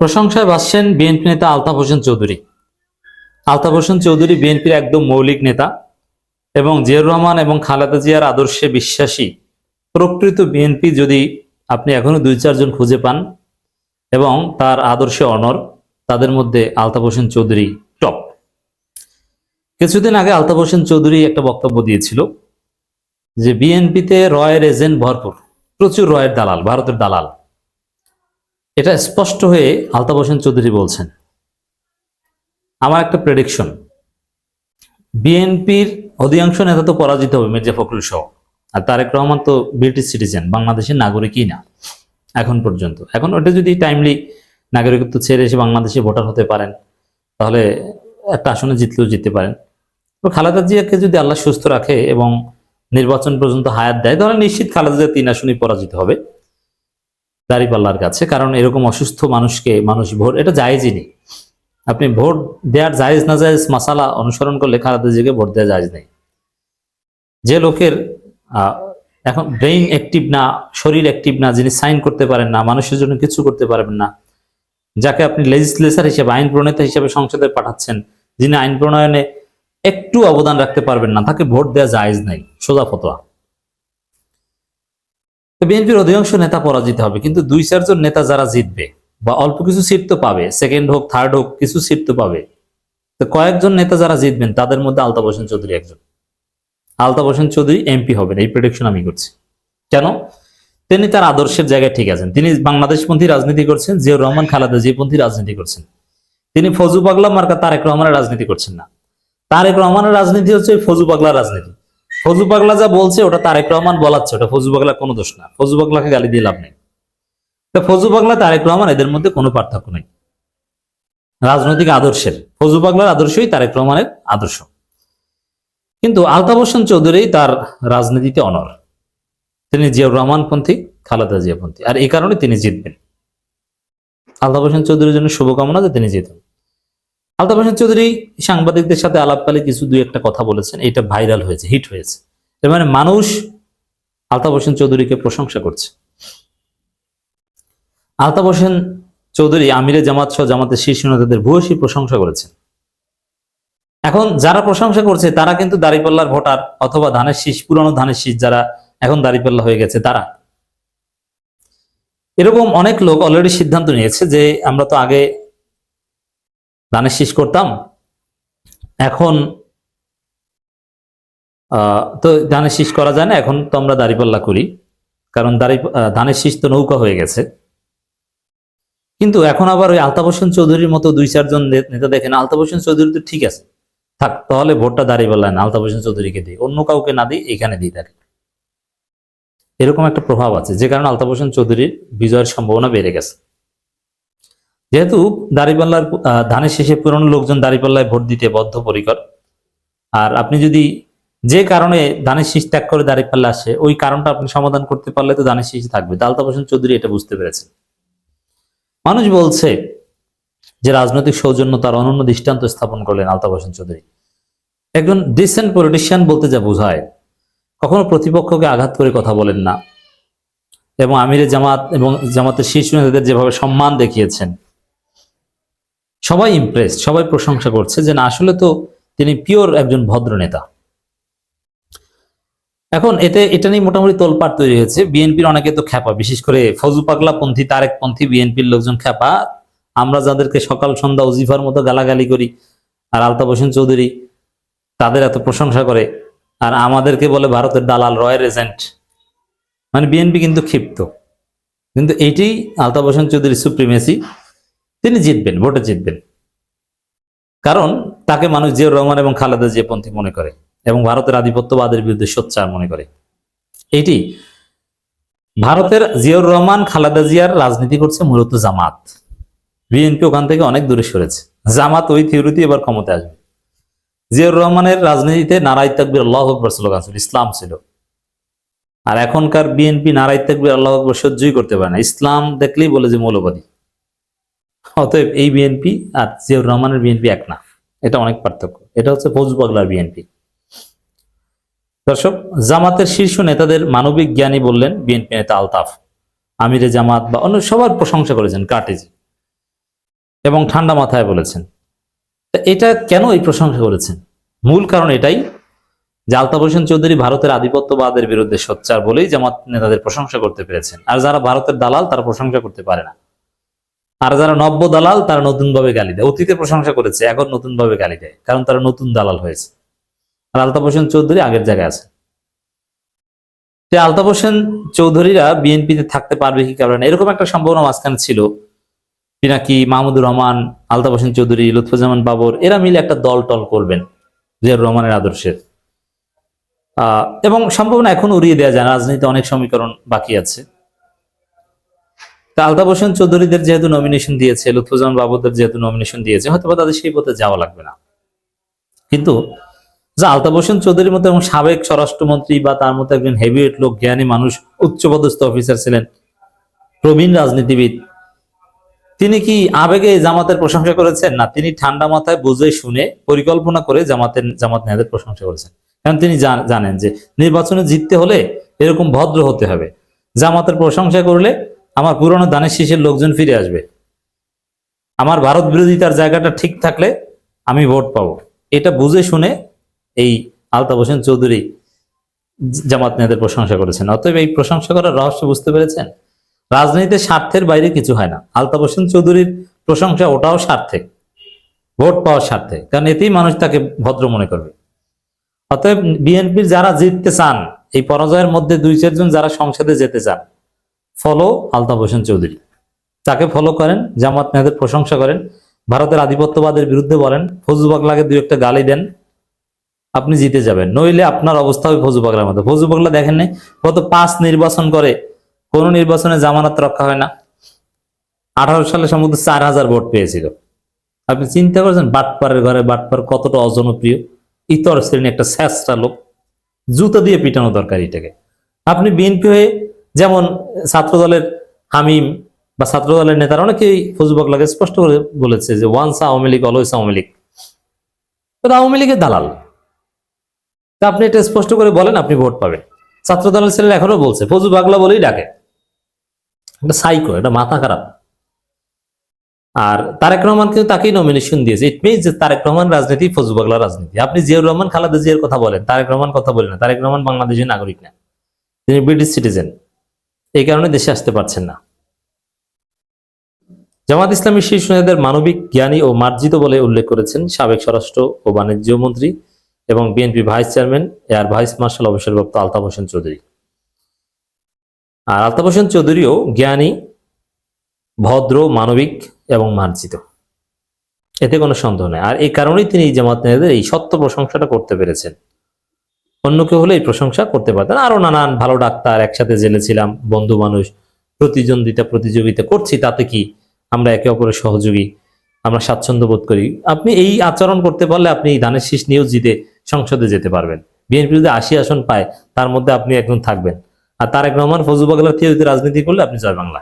প্রশংসায় ভাসছেন বিএনপি নেতা আলতাফ হোসেন চৌধুরী। আলতাফ হোসেন চৌধুরী বিএনপির একদম মৌলিক নেতা এবং জিয়াউর রহমান এবং খালেদা জিয়ার আদর্শে বিশ্বাসী। প্রকৃত বিএনপি যদি আপনি এখনও দুই চারজন খুঁজে পান এবং তার আদর্শে অনর, তাদের মধ্যে আলতাফ হোসেন চৌধুরী টপ কিছুদিন আগে আলতাফ হোসেন চৌধুরী একটা বক্তব্য দিয়েছিল যে, বিএনপিতে রয়ের এজেন্ট ভরপুর। প্রচুর রয়ের দালাল, ভারতের দালাল। এটা স্পষ্ট হয়ে আলতাফ হোসেন চৌধুরী বলছেন। আমার একটা প্রেডিকশন বিএনপির অধিকাংশ নেতা তো পরাজিত হবে মির্জা ফখরুল সহ। আর তারেক রহমান তো ব্রিটিশ সিটিজেন বাংলাদেশের নাগরিকই না এখন পর্যন্ত। এখন ওটা যদি টাইমলি নাগরিকত্ব ছেড়ে এসে বাংলাদেশে ভোটার হতে পারেন, তাহলে একটা আসনে জিতলেও জিততে পারেন। খালেদা জিয়াকে যদি আল্লাহ সুস্থ রাখে এবং নির্বাচন পর্যন্ত হায়াত দেয়, তাহলে নিশ্চিত খালেদা জিয়া তিন আসনই পরাজিত হবে। দাঁড়িপাল্লার কাছে, কারণ এরকম অসুস্থ মানুষকে মানুষ ভোট, এটা জায়েজই নেই। আপনি ভোট দেওয়ার জায়েজ না জায়েজ মাসালা অনুসরণ করলে খালেদা জিয়াকে ভোট দেওয়া জায়েজ নেই। যে লোকের এখন ব্রেইন অ্যাক্টিভ না, শরীর অ্যাক্টিভ না, যিনি সাইন করতে পারেন না, মানুষের জন্য কিছু করতে পারবেন না, যাকে আপনি লেজিসলেচার হিসেবে, আইন প্রণেতা হিসেবে সংসদে পাঠাচ্ছেন, যিনি আইন প্রণয়নে একটু অবদান রাখতে পারবেন না, তাকে ভোট দেওয়া জায়েজ নাই, সোজা ফতোয়া। তো বিএনপির অধিকাংশ নেতা পরাজিত হবে, কিন্তু দুই চারজন নেতা যারা জিতবে বা অল্প কিছু সিট তো পাবে সেকেন্ড হোক থার্ড হোক, কিছু সিট তো পাবে। তো কয়েকজন নেতা যারা জিতবেন, তাদের মধ্যে আলতাফ হোসেন চৌধুরী একজন। আলতাফ হোসেন চৌধুরী এমপি হবেন, এই প্রেডিকশন আমি করছি। কেন? তিনি তার আদর্শের জায়গায় ঠিক আছেন। তিনি বাংলাদেশপন্থী রাজনীতি করছেন, জিয়াউর রহমান, খালেদা জিয়াপন্থী রাজনীতি করছেন। তিনি ফজু পাগলা মার্কা তারেক রহমানের রাজনীতি করছেন না। তারেক রহমানের রাজনীতি হচ্ছে ফজু পাগলা রাজনীতি। ফজু পাগলা যা বলছে, ওটা তারেক রহমান বলাচ্ছে, ওটা ফজু পাগলা কোনো দোষ না। ফজু পাগলাকে গালি দিয়ে লাভ নেই। তো ফজু পাগলা, তারেক রহমান এদের মধ্যে কোনো পার্থক্য নেই। রাজনৈতিক আদর্শের। ফজু পাগলার আদর্শই তারেক রহমানের আদর্শ। কিন্তু আলতাফ হোসেন চৌধুরী তার রাজনীতিতে অনর। তিনি জিয়াউর রহমান পন্থী, খালেদা জিয়া পন্থী। আর এই কারণে তিনি জিতবেন। আলতাফ হোসেন চৌধুরীর জন্য শুভকামনা যে তিনি জিতেন। আলতাফ হোসেন চৌধুরী সাংবাদিকদের সাথে আলাপকালে কিছু দুই একটা কথা বলেছেন। এটা ভাইরাল হয়েছে হিট হয়েছে। এর মানে মানুষ আলতাফ হোসেন চৌধুরীকে প্রশংসা করছে। আলতাফ হোসেন চৌধুরী আমিরে জামাত সহ জামাতের শীর্ষ নেতাদের ভূয়সী প্রশংসা করেছেন। এখন যারা প্রশংসা করছে, তারা কিন্তু দাঁড়িপাল্লার ভোটার অথবা ধানের শীষ, পুরানো ধানের শীষ যারা এখন দাঁড়িপাল্লা হয়ে গেছে, তারা। এরকম অনেক লোক অলরেডি সিদ্ধান্ত নিয়েছে যে আমরা তো আগে ধানের শীষ করতাম। এখন তো ধানের শীষ করা যায় না, এখন তো আমরা দাঁড়িপাল্লা করি। কারণ দাঁড়ি ধানের শীষ তো নৌকা হয়ে গেছে। কিন্তু এখন আবার ওই আলতাফ হোসেন চৌধুরীর মতো দুই, চারজন নেতা দেখেন, আলতাফ হোসেন চৌধুরী তো ঠিক আছে। থাক, তাহলে ভোটটা দাঁড়িপাল্লায় না, আলতাফ হোসেন চৌধুরীকে দিই। অন্য কাউকে না দিই, এখানে দিই তাকে এরকম একটা প্রভাব আছে, যে কারণে আলতাফ হোসেন চৌধুরীর বিজয়ের সম্ভাবনা বেড়ে গেছে। যেহেতু দাঁড়িপাল্লার ধানের শেষে পুরনো লোকজন দাঁড়িপাল্লায় ভোট দিতে বদ্ধপরিকর। আর আপনি যদি যে কারণে ধানের শীষ ত্যাগ করে দাঁড়িপাল্লা আসে, ওই কারণটা আপনি সমাধান করতে পারলে তো ধানের শীষ থাকবে। তো আলতাফ হোসেন চৌধুরী এটা বুঝতে পেরেছে মানুষ বলছে যে রাজনৈতিক সৌজন্যতার অনন্য দৃষ্টান্ত স্থাপন করলেন আলতাফ হোসেন চৌধুরী। একজন ডিসেন্ট পলিটিশিয়ান বলতে যা বোঝায়, কখনো প্রতিপক্ষকে আঘাত করে কথা বলেন না। এবং আমিরে জামাত এবং জামাতের শীর্ষ নেতাদের যেভাবে সম্মান দেখিয়েছেন সবাই ইমপ্রেস সবাই প্রশংসা করছে যে না, আসলে তো তিনি পিওর একজন ভদ্র নেতা এখন এতে, এটা নিয়ে মোটামুটি তোলপাড় তৈরি হয়েছে। বিএনপির অনেকে তো খ্যাপা, বিশেষ করে ফজু পাগলা পন্থী, তারেক পন্থী বিএনপির লোকজন খ্যাপা। আমরা যাদেরকে সকাল, সন্ধ্যা, উজিফার মতো গালাগালি করি, আর আলতাফ হোসেন চৌধুরী তাদের এত প্রশংসা করে, আর আমাদেরকে বলে ভারতের দালাল, রয়ের এজেন্ট। মানে বিএনপি কিন্তু ক্ষিপ্ত। কিন্তু এইটাই আলতাফ হোসেন চৌধুরী সুপ্রিমেসি তিনি জিতবেন, ভোটে জিতবেন। কারণ তাকে মানুষ জিয়াউর রহমান এবং খালেদা জিয়া পন্থী মনে করে এবং ভারতের আধিপত্যবাদের বিরুদ্ধে সোচ্চার মনে করে। এইটি ভারতের জিয়াউর রহমান, খালেদা জিয়ার রাজনীতি করছে মূলত জামাত। বিএনপি ওখান থেকে অনেক দূরে সরেছে। জামাত ওই থিওরিতে এবার ক্ষমতায় আসবে। জিয়াউর রহমানের রাজনীতিতে নারায় তাকবির, আল্লাহ আকবর স্লোগান ছিল, ইসলাম ছিল। আর এখনকার বিএনপি নারায় তাকবির, আল্লাহ আকবর সহ্যই করতে পারে না। ইসলাম দেখলেই বলে যে মৌলবাদী। অতএব এই বিএনপি আর জিয়াউর রহমানের বিএনপি এক না। এটা অনেক পার্থক্য। এটা হচ্ছে ফৌজ পাগলার বিএনপি দর্শক, জামাতের শীর্ষ নেতাদের মানবিক জ্ঞানী বললেন বিএনপি নেতা আলতাফ। আমিরে জামাত বা অন্য সবার প্রশংসা করেছেন কাটেজি এবং ঠান্ডা মাথায় বলেছেন। এটা কেন এই প্রশংসা করেছেন? মূল কারণ এটাই যে আলতাফ হোসেন চৌধুরী ভারতের আধিপত্যবাদের বিরুদ্ধে সোচ্চার বলেই জামাত নেতাদের প্রশংসা করতে পেরেছেন। আর যারা ভারতের দালাল, তারা প্রশংসা করতে পারে না। আর যারা নব্য দালাল তারা নতুন ভাবে গালি দেয়। অতীতে প্রশংসা করেছে এখন নতুন ভাবে গালি দেয় কারণ তারা নতুন দালাল হয়েছে। আর আলতাফ হোসেন চৌধুরী আগের জায়গায় আছে। সে আলতাফ হোসেন চৌধুরীরা বিএনপিতে থাকতে পারবে কি কারণে এরকম একটা সম্ভাবনা মাঝখানে ছিল। পিনাকি মাহমুদুর রহমান আলতাফ হোসেন চৌধুরী লুৎফুজ্জামান বাবর এরা মিলে একটা দল টল করবেন জিয়াউর রহমানের আদর্শের। আহ, এবং সম্ভাবনা এখন উড়িয়ে দেওয়া যায় রাজনীতি অনেক সমীকরণ বাকি আছে। তা আলতাফ হোসেন চৌধুরীদের যেহেতু নমিনেশন দিয়েছে, লুৎফুজ্জামান বাবুদের যেহেতু নমিনেশন দিয়েছে হয়তো তাদের সেই পথে যাওয়া লাগবে না। কিন্তু যে আলতাফ হোসেন চৌধুরীর মতো এবং সাবেক স্বরাষ্ট্রমন্ত্রী বা তার মতো একজন হেভিওয়েট লোক, জ্ঞানী মানুষ, উচ্চপদস্থ অফিসার ছিলেন, প্রবীণ রাজনীতিবিদ, তিনি কি আবেগে জামাতের প্রশংসা করেছেন? না, তিনি ঠান্ডা মাথায় বুঝে শুনে পরিকল্পনা করে জামাতের, জামাত নেতাদের প্রশংসা করেছেন। কারণ তিনি জান- জানেন যে নির্বাচনে জিততে হলে এরকম ভদ্র হতে হবে। জামাতের প্রশংসা করলে আমার পুরনো দানের শীষের লোকজন ফিরে আসবে। আমার ভারত বিরোধিতার জায়গাটা ঠিক থাকলে আমি ভোট পাবো। এটা বুঝে শুনে এই আলতাফ হোসেন চৌধুরী জামাত নেতাদের প্রশংসা করেছেন। অতএব এই প্রশংসা করার রহস্য বুঝতে পেরেছেন? রাজনীতিতে স্বার্থের বাইরে কিছু হয় না। আলতাফ হোসেন চৌধুরীর প্রশংসা ওটাও স্বার্থে। ভোট পাওয়ার স্বার্থে। কারণ এতেই মানুষ তাকে ভদ্র মনে করবে। অতএব বিএনপির যারা জিততে চান, এই পরাজয়ের মধ্যে দুই চারজন যারা সংসদে যেতে চান ফলো আলতাফ হোসেন চৌধুরী। তাকে ফলো করেন জামাত নেতাদের প্রশংসা করেন, ভারতের আধিপত্যবাদের বিরুদ্ধে বলেন ফজু পাগলাকে দুই একটা গালি দেন, আপনি জিতে যাবেন। নইলে আপনার অবস্থা হবে ফজু পাগলার মতো। ফজু পাগলা দেখেন নাই, গত পাঁচ নির্বাচন করে কোন নির্বাচনে জামানত রক্ষা হয় না। আঠারো সালে সম্ভবত চার হাজার ভোট পেয়েছিল। আপনি চিন্তা করেছেন, বাটপারের ঘরে বাটপার কতটা অজনপ্রিয়? ইতর শ্রেণি একটা স্যাসটা লোক। জুতো দিয়ে পিটানো দরকার এটাকে। আপনি বিএনপি হয়ে যেমন ছাত্র দলের হামিম বা ছাত্র দলের নেতারা অনেকেই ফজুবকলাকে স্পষ্ট করে বলেছে যে ওয়ান্স আওয়ামী লীগ, অলওয়েজ আওয়ামী লীগ। আওয়ামী লীগের দালাল। তা আপনি এটা স্পষ্ট করে বলেন, আপনি ভোট পাবেন। ছাত্র দলের ছেলেরা এখনও বলছে ফজু বাগলা বলেই ডাকে। এটা সাইকো এটা মাথা খারাপ। আর তারেক রহমান কিন্তু তাকেই নমিনেশন দিয়েছে। ইট মিনস যে তারেক রহমান রাজনীতি ফজু বাগলা রাজনীতি। আপনি জিয়াউর রহমান, খালেদা জিয়ার কথা বলেন, তারেক রহমান কথা বলেন তারেক রহমান বাংলাদেশের নাগরিক না। তিনি ব্রিটিশ সিটিজেন এই কারণে দেশে আসতে পারছেন না। জামাত ইসলামী শীর্ষ নেতাদের মানবিক জ্ঞানী ও মার্জিত বলে উল্লেখ করেছেন সাবেক স্বরাষ্ট্র ও বাণিজ্য মন্ত্রী এবং BNP vice chairman, air vice marshal অবসরপ্রাপ্ত আলতাফ হোসেন চৌধুরী। আর আলতাফ হোসেন চৌধুরীও জ্ঞানী, ভদ্র, মানবিক এবং মার্জিত। এতে কোনো সন্দেহ নেই। আর এই কারণেই তিনি জামাত নেতাদের এই সত্য প্রশংসাটা করতে পেরেছেন। অন্য কেউ হলে এই প্রশংসা করতে পারতেন। আরও নানান ভালো ডাক্তার একসাথে জেলে ছিলাম বন্ধু মানুষ প্রতিদ্বন্দ্বিতা প্রতিযোগিতা করছি, তাতে কি আমরা একে অপরের সহযোগী, আমরা স্বাচ্ছন্দ্য বোধ করি। আপনি এই আচরণ করতে পারলে আপনি ধানের শীষ নিয়েও জিতে সংসদে যেতে পারবেন। বিএনপি যদি আশি আসন পায়, তার মধ্যে আপনি একজন থাকবেন। আর তারেক রহমান ফজুবাগলার থিওরিতে রাজনীতি করলে আপনি জয় বাংলা